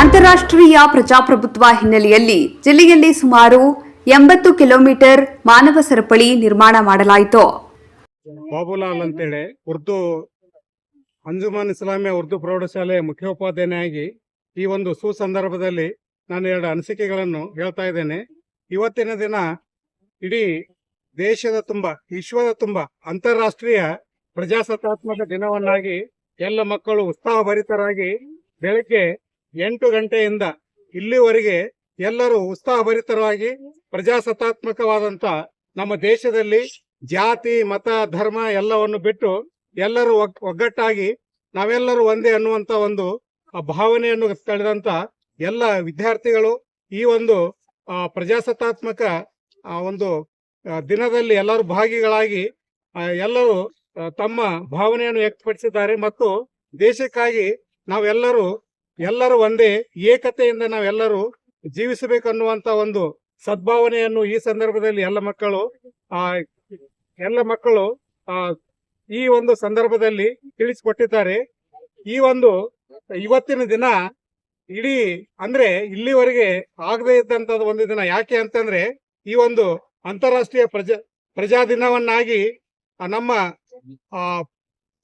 ಅಂತಾರಾಷ್ಟ್ರೀಯ ಪ್ರಜಾಪ್ರಭುತ್ವ ಹಿನ್ನೆಲೆಯಲ್ಲಿ ಜಿಲ್ಲೆಯಲ್ಲಿ ಸುಮಾರು ಎಂಬತ್ತು ಕಿಲೋಮೀಟರ್ ಮಾನವ ಸರಪಳಿ ನಿರ್ಮಾಣ ಮಾಡಲಾಯಿತು. ಬಾಬುಲಾಲ್ ಅಂತೇಳಿ, ಉರ್ದು ಅಂಜುಮಾನ್ ಇಸ್ಲಾಮಿಯ ಉರ್ದು ಪ್ರೌಢಶಾಲೆಯ ಮುಖ್ಯೋಪಾಧ್ಯಾಯನಾಗಿ ಈ ಒಂದು ಸುಸಂದರ್ಭದಲ್ಲಿ ನಾನು ಎರಡು ಅನಿಸಿಕೆಗಳನ್ನು ಹೇಳ್ತಾ ಇದ್ದೇನೆ. ಇವತ್ತಿನ ದಿನ ಇಡೀ ದೇಶದ ತುಂಬ, ವಿಶ್ವದ ತುಂಬ ಅಂತಾರಾಷ್ಟ್ರೀಯ ಪ್ರಜಾಸತ್ತಾತ್ಮಕ ದಿನವನ್ನಾಗಿ ಎಲ್ಲ ಮಕ್ಕಳು ಉತ್ಸಾಹಭರಿತರಾಗಿ ಬೆಳಗ್ಗೆ ಎಂಟು ಗಂಟೆಯಿಂದ ಇಲ್ಲಿವರೆಗೆ ಎಲ್ಲರೂ ಉತ್ಸಾಹಭರಿತರಾಗಿ ಪ್ರಜಾಸತ್ತಾತ್ಮಕವಾದಂತ ನಮ್ಮ ದೇಶದಲ್ಲಿ ಜಾತಿ, ಮತ, ಧರ್ಮ ಎಲ್ಲವನ್ನು ಬಿಟ್ಟು ಎಲ್ಲರೂ ಒಗ್- ಒಗ್ಗಟ್ಟಾಗಿ ನಾವೆಲ್ಲರೂ ಒಂದೇ ಅನ್ನುವಂತ ಒಂದು ಭಾವನೆಯನ್ನು ತಳೆದಂತ ಎಲ್ಲ ವಿದ್ಯಾರ್ಥಿಗಳು ಈ ಒಂದು ಪ್ರಜಾಸತ್ತಾತ್ಮಕ ಒಂದು ದಿನದಲ್ಲಿ ಎಲ್ಲರೂ ಭಾಗಿಗಳಾಗಿ ಎಲ್ಲರೂ ತಮ್ಮ ಭಾವನೆಯನ್ನು ವ್ಯಕ್ತಪಡಿಸಿದ್ದಾರೆ ಮತ್ತು ದೇಶಕ್ಕಾಗಿ ನಾವೆಲ್ಲರೂ ಎಲ್ಲರೂ ಒಂದೇ ಏಕತೆಯಿಂದ ನಾವೆಲ್ಲರೂ ಜೀವಿಸಬೇಕನ್ನುವಂತ ಒಂದು ಸದ್ಭಾವನೆಯನ್ನು ಈ ಸಂದರ್ಭದಲ್ಲಿ ಎಲ್ಲ ಮಕ್ಕಳು, ಆ, ಎಲ್ಲ ಮಕ್ಕಳು, ಆ, ಈ ಒಂದು ಸಂದರ್ಭದಲ್ಲಿ ತಿಳಿಸಿಕೊಟ್ಟಿದ್ದಾರೆ. ಈ ಒಂದು ಇವತ್ತಿನ ದಿನ ಇಡೀ, ಅಂದ್ರೆ ಇಲ್ಲಿವರೆಗೆ ಆಗದೇ ಇದ್ದಂತದ್ದು ಒಂದು ದಿನ ಯಾಕೆ ಅಂತಂದ್ರೆ ಈ ಒಂದು ಅಂತಾರಾಷ್ಟ್ರೀಯ ಪ್ರಜಾ ಪ್ರಜಾ ದಿನವನ್ನಾಗಿ ನಮ್ಮ, ಆ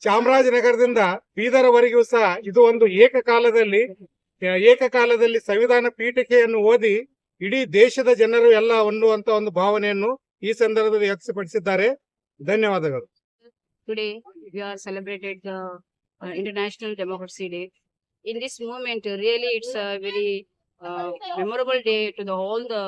ಚಾಮರಾಜನಗರದಿಂದ ಬೀದರ್ ವರೆಗೂ ಸಹ ಇದು ಒಂದು ಏಕಕಾಲದಲ್ಲಿ ಏಕಕಾಲದಲ್ಲಿ ಸಂವಿಧಾನ ಪೀಠಿಕೆಯನ್ನು ಓದಿ ಇಡೀ ದೇಶದ ಜನರು ಎಲ್ಲ ಅನ್ನುವಂತ ಒಂದು ಭಾವನೆಯನ್ನು ಈ ಸಂದರ್ಭದಲ್ಲಿ ವ್ಯಕ್ತಪಡಿಸಿದ್ದಾರೆ. ಧನ್ಯವಾದಗಳು. Today we are celebrated international democracy day in this moment really it's a very memorable day to the all the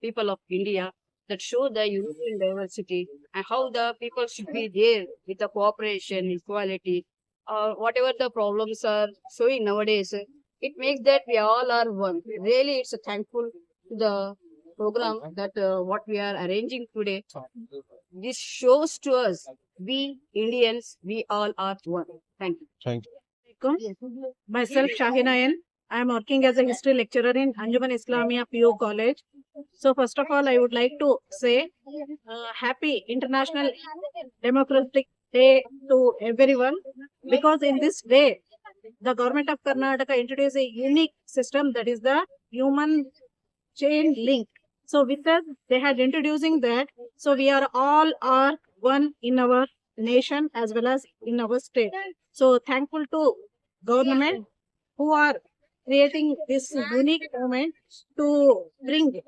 people of India people of India that show the unity and diversity and how the people should be there with the cooperation, equality, uh, whatever the problems are showing nowadays. It makes that we all are one. Really, it's a thankful to the program that uh, what we are arranging today this shows to us we Indians, we all are one. Thank you. Alaikum. Myself Shahina N. I am working as a history lecturer in Anjuman Islamia PO College. So first of all, I would like to say uh, happy International Democratic Day to everyone because in this day, the government of Karnataka introduced a unique system that is the human chain link. So with that, they had introducing that. So we are all are one in our nation as well as in our state. So thankful to government who are creating this unique moment to bring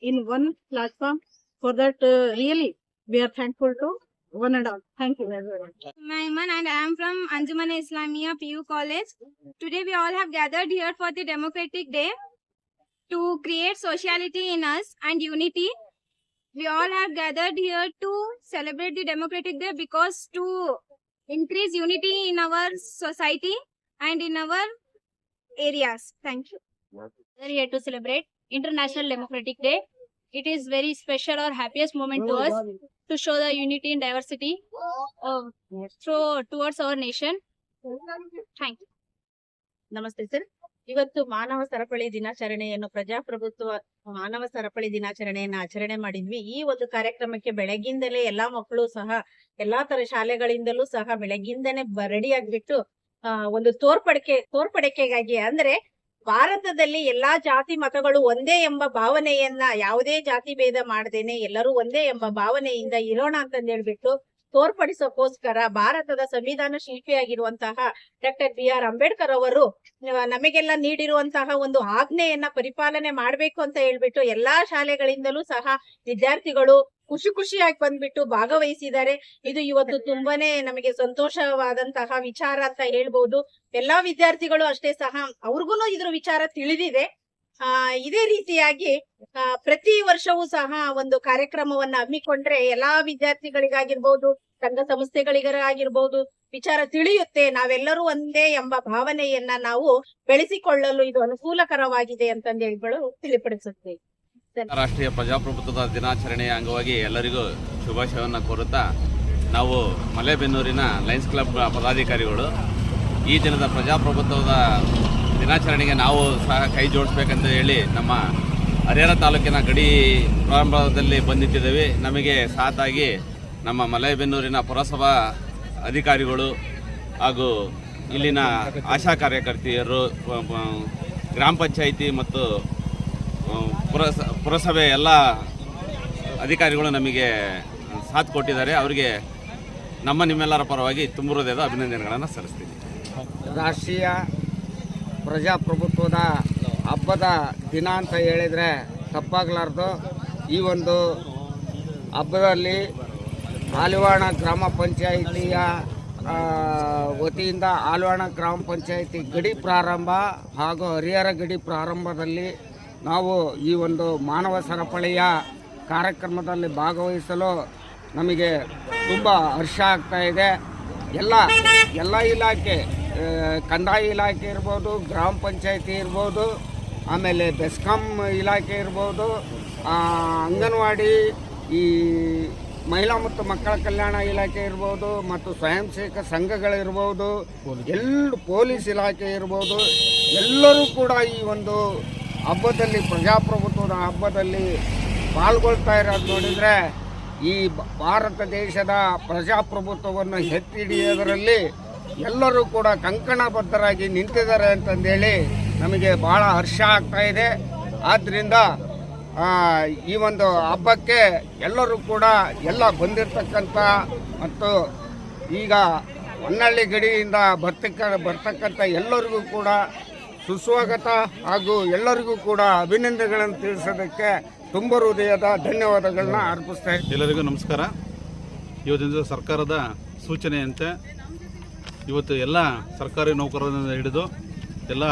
in one platform. For that, uh, really, we are thankful to one and all. Thank you very much. Maiman and I am from Anjuman Islamia PU College. Today we all have gathered here for the Democratic Day to create sociality in us and unity. We all have gathered here to celebrate the Democratic Day because to increase unity in our society and in our areas. Thank you. are here to celebrate International Democratic Day. It is very special or happiest moment to us to show the unity and diversity of through towards our nation. Thank you. ನಮಸ್ತೆ sir ಇವತ್ತು ಮಾನವ ಸರಪಳಿ ದಿನಾಚರಣೆಯನ್ನು ಪ್ರಜಾಪ್ರಭುತ್ವ ಮಾನವ ಸರಪಳಿ ದಿನಾಚರಣೆಯನ್ನು ಆಚರಣೆ ಮಾಡಿದ್ವಿ ಈ ಒಂದು ಕಾರ್ಯಕ್ರಮಕ್ಕೆ ಬೆಳಗ್ಗಿಂದಲೇ ಎಲ್ಲಾ ಮಕ್ಕಳು ಸಹ ಎಲ್ಲಾ ತರ ಶಾಲೆಗಳಿಂದಲೂ ಸಹ ಬೆಳಗ್ಗಿಂದನೇ ರೆಡಿ ಆಗ್ಬಿಟ್ಟು ಒಂದು ತೋರ್ಪಡಿಕೆ, ತೋರ್ಪಡಿಕೆಗಾಗಿ ಅಂದ್ರೆ ಭಾರತದಲ್ಲಿ ಎಲ್ಲಾ ಜಾತಿ ಮತಗಳು ಒಂದೇ ಎಂಬ ಭಾವನೆಯನ್ನ ಯಾವುದೇ ಜಾತಿ ಭೇದ ಮಾಡದೇನೆ ಎಲ್ಲರೂ ಒಂದೇ ಎಂಬ ಭಾವನೆಯಿಂದ ಇರೋಣ ಅಂತಂದ್ ಹೇಳ್ಬಿಟ್ಟು ತೋರ್ಪಡಿಸೋಕೋಸ್ಕರ ಭಾರತದ ಸಂವಿಧಾನ ಶಿಲ್ಪಿಯಾಗಿರುವಂತಹ ಡಾಕ್ಟರ್ ಬಿ ಆರ್ ಅಂಬೇಡ್ಕರ್ ಅವರು ನಮಗೆಲ್ಲ ನೀಡಿರುವಂತಹ ಒಂದು ಆಜ್ಞೆಯನ್ನ ಪರಿಪಾಲನೆ ಮಾಡ್ಬೇಕು ಅಂತ ಹೇಳ್ಬಿಟ್ಟು ಎಲ್ಲಾ ಶಾಲೆಗಳಿಂದಲೂ ಸಹ ವಿದ್ಯಾರ್ಥಿಗಳು ಖುಷಿ ಖುಷಿಯಾಗಿ ಬಂದ್ಬಿಟ್ಟು ಭಾಗವಹಿಸಿದ್ದಾರೆ. ಇದು ಇವತ್ತು ತುಂಬಾನೇ ನಮಗೆ ಸಂತೋಷವಾದಂತಹ ವಿಚಾರ ಅಂತ ಹೇಳ್ಬಹುದು ಎಲ್ಲಾ ವಿದ್ಯಾರ್ಥಿಗಳು ಅಷ್ಟೇ ಸಹ ಅವ್ರಿಗೂ ಇದ್ರ ವಿಚಾರ ತಿಳಿದಿದೆ. ಆ, ಇದೇ ರೀತಿಯಾಗಿ ಪ್ರತಿ ವರ್ಷವೂ ಸಹ ಒಂದು ಕಾರ್ಯಕ್ರಮವನ್ನ ಹಮ್ಮಿಕೊಂಡ್ರೆ ಎಲ್ಲಾ ವಿದ್ಯಾರ್ಥಿಗಳಿಗಾಗಿರ್ಬಹುದು ಸಂಘ ಸಂಸ್ಥೆಗಳಿಗಾಗಿರ್ಬಹುದು ವಿಚಾರ ತಿಳಿಯುತ್ತೆ. ನಾವೆಲ್ಲರೂ ಒಂದೇ ಎಂಬ ಭಾವನೆಯನ್ನ ನಾವು ಬೆಳೆಸಿಕೊಳ್ಳಲು ಇದು ಅನುಕೂಲಕರವಾಗಿದೆ ಅಂತಂದು ಹೇಳ್ಗಳು ತಿಳಿಪಡಿಸುತ್ತೆ ರಾಷ್ಟ್ರೀಯ ಪ್ರಜಾಪ್ರಭುತ್ವದ ದಿನಾಚರಣೆಯ ಅಂಗವಾಗಿ ಎಲ್ಲರಿಗೂ ಶುಭಾಶಯವನ್ನ ಕೋರುತ್ತಾ, ನಾವು ಮಲೆಬೆನ್ನೂರಿನ ಲಯನ್ಸ್ ಕ್ಲಬ್ ಪದಾಧಿಕಾರಿಗಳು ಈ ದಿನದ ಪ್ರಜಾಪ್ರಭುತ್ವದ ದಿನಾಚರಣೆಗೆ ನಾವು ಸಹ ಕೈ ಜೋಡಿಸ್ಬೇಕಂತ ಹೇಳಿ ನಮ್ಮ ಹರಿಹರ ತಾಲೂಕಿನ ಗಡಿ ಪ್ರಾರಂಭದಲ್ಲಿ ಬಂದಿದ್ದೇವೆ ನಮಗೆ ಸಾಥಾಗಿ ನಮ್ಮ ಮಲೆಬೆನ್ನೂರಿನ ಪುರಸಭಾ ಅಧಿಕಾರಿಗಳು ಹಾಗೂ ಇಲ್ಲಿನ ಆಶಾ ಕಾರ್ಯಕರ್ತೆಯರು, ಗ್ರಾಮ ಪಂಚಾಯಿತಿ ಮತ್ತು ಪುರಸ, ಪುರಸಭೆ ಎಲ್ಲ ಅಧಿಕಾರಿಗಳು ನಮಗೆ ಸಾಥ್ ಕೊಟ್ಟಿದ್ದಾರೆ. ಅವರಿಗೆ ನಮ್ಮ ನಿಮ್ಮೆಲ್ಲರ ಪರವಾಗಿ ತುಂಬ ಹೃದಯದ ಅಭಿನಂದನೆಗಳನ್ನು ಸಲ್ಲಿಸ್ತೀನಿ. ರಾಷ್ಟ್ರೀಯ ಪ್ರಜಾಪ್ರಭುತ್ವದ ಹಬ್ಬದ ದಿನ ಅಂತ ಹೇಳಿದರೆ ತಪ್ಪಾಗಲಾರ್ದು. ಈ ಒಂದು ಹಬ್ಬದಲ್ಲಿ ಆಲಿವಾಣ ಗ್ರಾಮ ಪಂಚಾಯಿತಿಯ ವತಿಯಿಂದ ಆಲ್ವಾಣ ಗ್ರಾಮ ಪಂಚಾಯಿತಿ ಗಡಿ ಪ್ರಾರಂಭ ಹಾಗೂ ಹರಿಹರ ಗಡಿ ಪ್ರಾರಂಭದಲ್ಲಿ ನಾವು ಈ ಒಂದು ಮಾನವ ಸರಪಳಿಯ ಕಾರ್ಯಕ್ರಮದಲ್ಲಿ ಭಾಗವಹಿಸಲು ನಮಗೆ ತುಂಬ ಹರ್ಷ ಆಗ್ತಾ ಇದೆ. ಎಲ್ಲ ಎಲ್ಲ ಇಲಾಖೆ ಕಂದಾಯ ಇಲಾಖೆ ಇರ್ಬೋದು, ಗ್ರಾಮ ಪಂಚಾಯತಿ ಇರ್ಬೋದು, ಆಮೇಲೆ ಬೆಸ್ಕಾಂ ಇಲಾಖೆ ಇರ್ಬೋದು ಅಂಗನವಾಡಿ, ಈ ಮಹಿಳಾ ಮತ್ತು ಮಕ್ಕಳ ಕಲ್ಯಾಣ ಇಲಾಖೆ ಇರ್ಬೋದು, ಮತ್ತು ಸ್ವಯಂ ಸೇವಕ ಸಂಘಗಳಿರ್ಬೋದು, ಎಲ್ಲ ಪೊಲೀಸ್ ಇಲಾಖೆ ಇರ್ಬೋದು, ಎಲ್ಲರೂ ಕೂಡ ಈ ಒಂದು ಹಬ್ಬದಲ್ಲಿ, ಪ್ರಜಾಪ್ರಭುತ್ವದ ಹಬ್ಬದಲ್ಲಿ ಪಾಲ್ಗೊಳ್ತಾ ಇರೋದು ನೋಡಿದರೆ, ಈ ಭಾರತ ದೇಶದ ಪ್ರಜಾಪ್ರಭುತ್ವವನ್ನು ಎತ್ತಿ ಹಿಡಿಯೋದರಲ್ಲಿ ಎಲ್ಲರೂ ಕೂಡ ಕಂಕಣಬದ್ಧರಾಗಿ ನಿಂತಿದ್ದಾರೆ ಅಂತಂದೇಳಿ ನಮಗೆ ಭಾಳ ಹರ್ಷ ಆಗ್ತಾ ಇದೆ ಆದ್ದರಿಂದ ಈ ಒಂದು ಹಬ್ಬಕ್ಕೆ ಎಲ್ಲರೂ ಕೂಡ ಎಲ್ಲ ಬಂದಿರತಕ್ಕಂಥ ಮತ್ತು ಈಗ ಹೊನ್ನಳ್ಳಿ ಗಡಿಯಿಂದ ಬರ್ತಕ್ಕ, ಬರ್ತಕ್ಕಂಥ ಎಲ್ಲರಿಗೂ ಕೂಡ ಸುಸ್ವಾಗತ ಹಾಗೂ ಎಲ್ಲರಿಗೂ ಕೂಡ ಅಭಿನಂದನೆಗಳನ್ನು ತಿಳಿಸೋದಕ್ಕೆ ತುಂಬ ಹೃದಯದ ಧನ್ಯವಾದಗಳನ್ನ ಅರ್ಪಿಸ್ತಾ. ಎಲ್ಲರಿಗೂ ನಮಸ್ಕಾರ ಇವತ್ತಿನ ಸರ್ಕಾರದ ಸೂಚನೆಯಂತೆ ಇವತ್ತು ಎಲ್ಲ ಸರ್ಕಾರಿ ನೌಕರರಿಂದ ಹಿಡಿದು ಎಲ್ಲ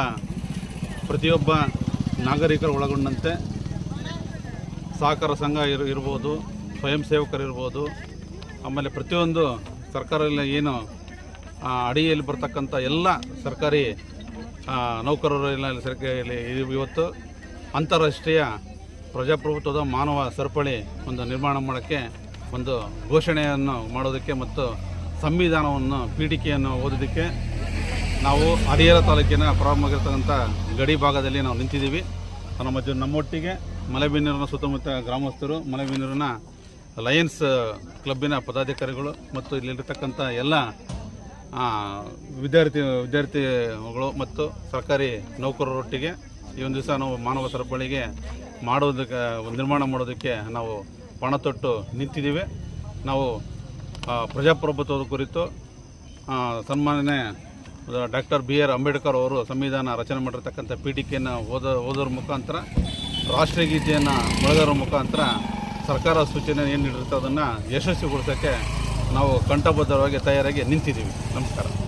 ಪ್ರತಿಯೊಬ್ಬ ನಾಗರಿಕರು ಒಳಗೊಂಡಂತೆ ಸಹಕಾರ ಸಂಘ ಇರ್, ಇರ್ಬೋದು, ಸ್ವಯಂ ಸೇವಕರಿರ್ಬೋದು ಆಮೇಲೆ ಪ್ರತಿಯೊಂದು ಸರ್ಕಾರದಲ್ಲಿ ಏನು ಅಡಿಯಲ್ಲಿ ಬರ್ತಕ್ಕಂಥ ಎಲ್ಲ ಸರ್ಕಾರಿ ನೌಕರರು ಎಲ್ಲ ಸರ್ಕಾರಿ ಇವತ್ತು ಅಂತಾರಾಷ್ಟ್ರೀಯ ಪ್ರಜಾಪ್ರಭುತ್ವದ ಮಾನವ ಸರಪಳಿ ಒಂದು ನಿರ್ಮಾಣ ಮಾಡೋಕ್ಕೆ ಒಂದು ಘೋಷಣೆಯನ್ನು ಮಾಡೋದಕ್ಕೆ ಮತ್ತು ಸಂವಿಧಾನವನ್ನು ಪೀಠಿಕೆಯನ್ನು ಓದೋದಕ್ಕೆ ನಾವು ಹರಿಹರ ತಾಲೂಕಿನ ಪ್ರಾರಂಭವಾಗಿರ್ತಕ್ಕಂಥ ಗಡಿ ಭಾಗದಲ್ಲಿ ನಾವು ನಿಂತಿದ್ದೀವಿ. ನಮ್ಮ ಮಧ್ಯ ನಮ್ಮೊಟ್ಟಿಗೆ ಮಲೆಬೆನ್ನೂರಿನ ಸುತ್ತಮುತ್ತ ಗ್ರಾಮಸ್ಥರು, ಮಲೆಬೆನ್ನೂರಿನ ಲಯನ್ಸ್ ಕ್ಲಬ್ಬಿನ ಪದಾಧಿಕಾರಿಗಳು ಮತ್ತು ಇಲ್ಲಿರ್ತಕ್ಕಂಥ ಎಲ್ಲ ವಿದ್ಯಾರ್ಥಿ, ವಿದ್ಯಾರ್ಥಿಗಳು ಮತ್ತು ಸರ್ಕಾರಿ ನೌಕರರೊಟ್ಟಿಗೆ ಈ ಒಂದು ದಿವಸ ನಾವು ಮಾನವ ಸರಪಳಿಗೆ ಮಾಡೋದಕ್ಕೆ, ನಿರ್ಮಾಣ ಮಾಡೋದಕ್ಕೆ ನಾವು ಪಣ ತೊಟ್ಟು ನಿಂತಿದ್ದೀವಿ. ನಾವು ಪ್ರಜಾಪ್ರಭುತ್ವದ ಕುರಿತು ಸನ್ಮಾನನೆ ಡಾಕ್ಟರ್ ಬಿ ಆರ್ ಅಂಬೇಡ್ಕರ್ ಅವರು ಸಂವಿಧಾನ ರಚನೆ ಮಾಡಿರ್ತಕ್ಕಂಥ ಪೀಠಿಕೆಯನ್ನು ಓದ, ಓದೋರ ಮುಖಾಂತರ, ರಾಷ್ಟ್ರಗೀತೆಯನ್ನು ಬಳಗೋರ ಮುಖಾಂತರ ಸರ್ಕಾರ ಸೂಚನೆ ಏನು ನೀಡಿರುತ್ತೆ ಅದನ್ನು ಯಶಸ್ವಿಗೊಳಿಸೋಕ್ಕೆ ನಾವು ಕಂಠಬದ್ಧವಾಗಿ ತಯಾರಾಗಿ ನಿಂತಿದ್ದೀವಿ. ನಮಸ್ಕಾರ.